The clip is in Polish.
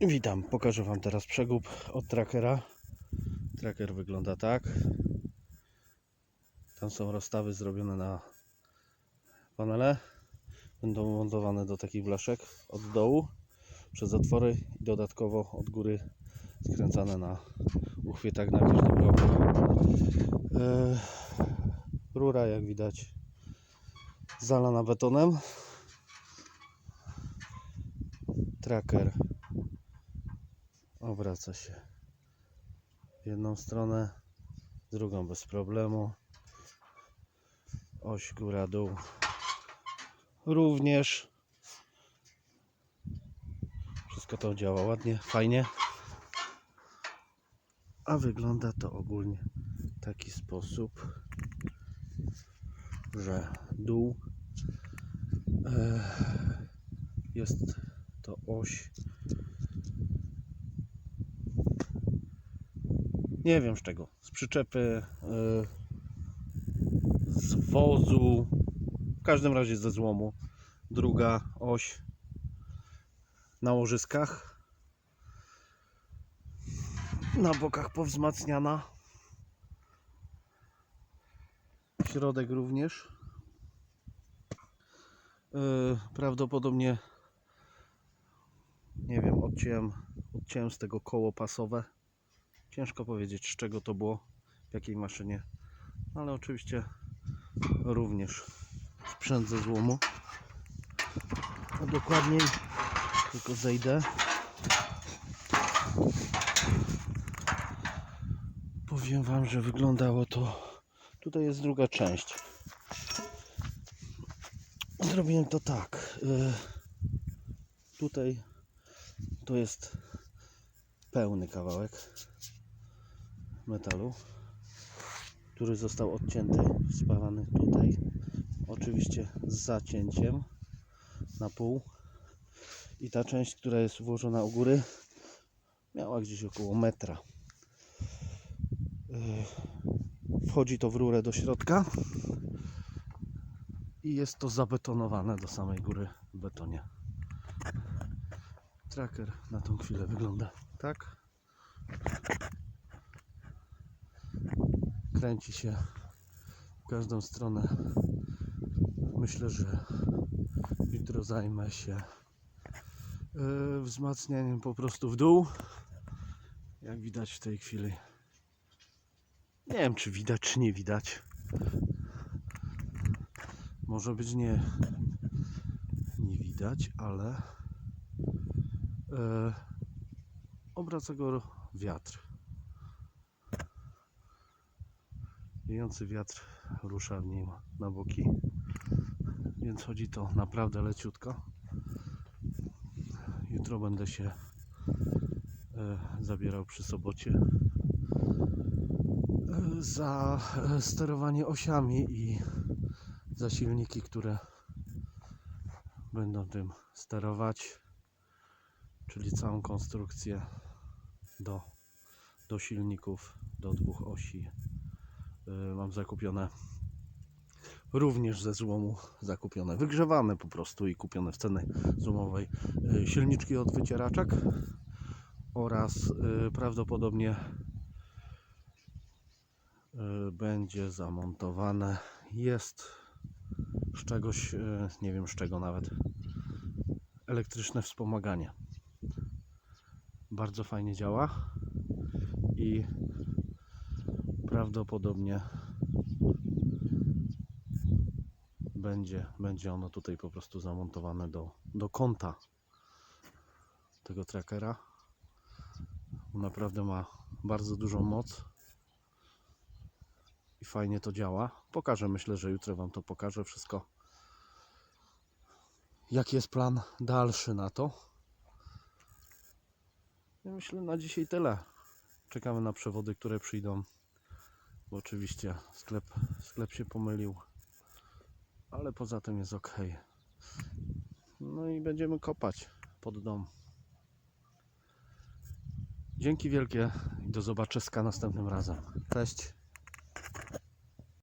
Witam, pokażę Wam teraz przegub od trackera. Tracker wygląda tak. Tam są rozstawy zrobione na panele. Będą montowane do takich blaszek od dołu przez otwory i dodatkowo od góry skręcane na uchwytach na każdym bloku. E, Rura jak widać zalana betonem. Tracker obraca się w jedną stronę, drugą bez problemu. Oś góra-dół również. Wszystko to działa ładnie, fajnie. A wygląda to ogólnie w taki sposób, że dół e, jest to oś Nie wiem z czego. Z przyczepy, yy, z wozu, w każdym razie ze złomu. Druga oś na łożyskach. Na bokach powzmacniana. Środek również. Yy, prawdopodobnie nie wiem, odciąłem, odciąłem z tego koło pasowe. Ciężko powiedzieć z czego to było, w jakiej maszynie, ale oczywiście również sprzęt ze złomu. A dokładniej tylko zejdę. Powiem Wam, że wyglądało to. Tutaj jest druga część. Zrobiłem to tak. y, Tutaj to jest pełny kawałek metalu, który został odcięty, spawany tutaj. Oczywiście z zacięciem na pół. I ta część, która jest włożona u góry, miała gdzieś około metra. Yy, Wchodzi to w rurę do środka i jest to zabetonowane do samej góry w betonie. Tracker na tą chwilę wygląda tak. Kręci się w każdą stronę. Myślę, że jutro zajmę się yy, wzmacnianiem po prostu w dół. Jak widać w tej chwili. Nie wiem, czy widać, czy nie widać. Może być nie, nie widać, ale e, obraca go wiatr. Wiejący wiatr rusza w nim na boki, więc chodzi to naprawdę leciutko. Jutro będę się e, zabierał przy sobocie e, za e, sterowanie osiami i za silniki, które będą tym sterować, czyli całą konstrukcję do, do silników, do dwóch osi. Y, Mam zakupione. Również ze złomu, zakupione, wygrzewane po prostu i kupione w cenie złomowej y, silniczki od wycieraczek oraz y, prawdopodobnie będzie zamontowane. Jest z czegoś, nie wiem z czego nawet, elektryczne wspomaganie. Bardzo fajnie działa i prawdopodobnie będzie, będzie ono tutaj po prostu zamontowane do, do kąta tego trackera. Naprawdę ma bardzo dużą moc i fajnie to działa. Pokażę, myślę, że jutro Wam to pokażę wszystko. Jaki jest plan dalszy na to? Ja myślę na dzisiaj tyle. Czekamy na przewody, które przyjdą. Bo oczywiście sklep, sklep się pomylił. Ale poza tym jest ok. No i będziemy kopać pod dom. Dzięki wielkie i do zobaczyska następnym razem. Cześć.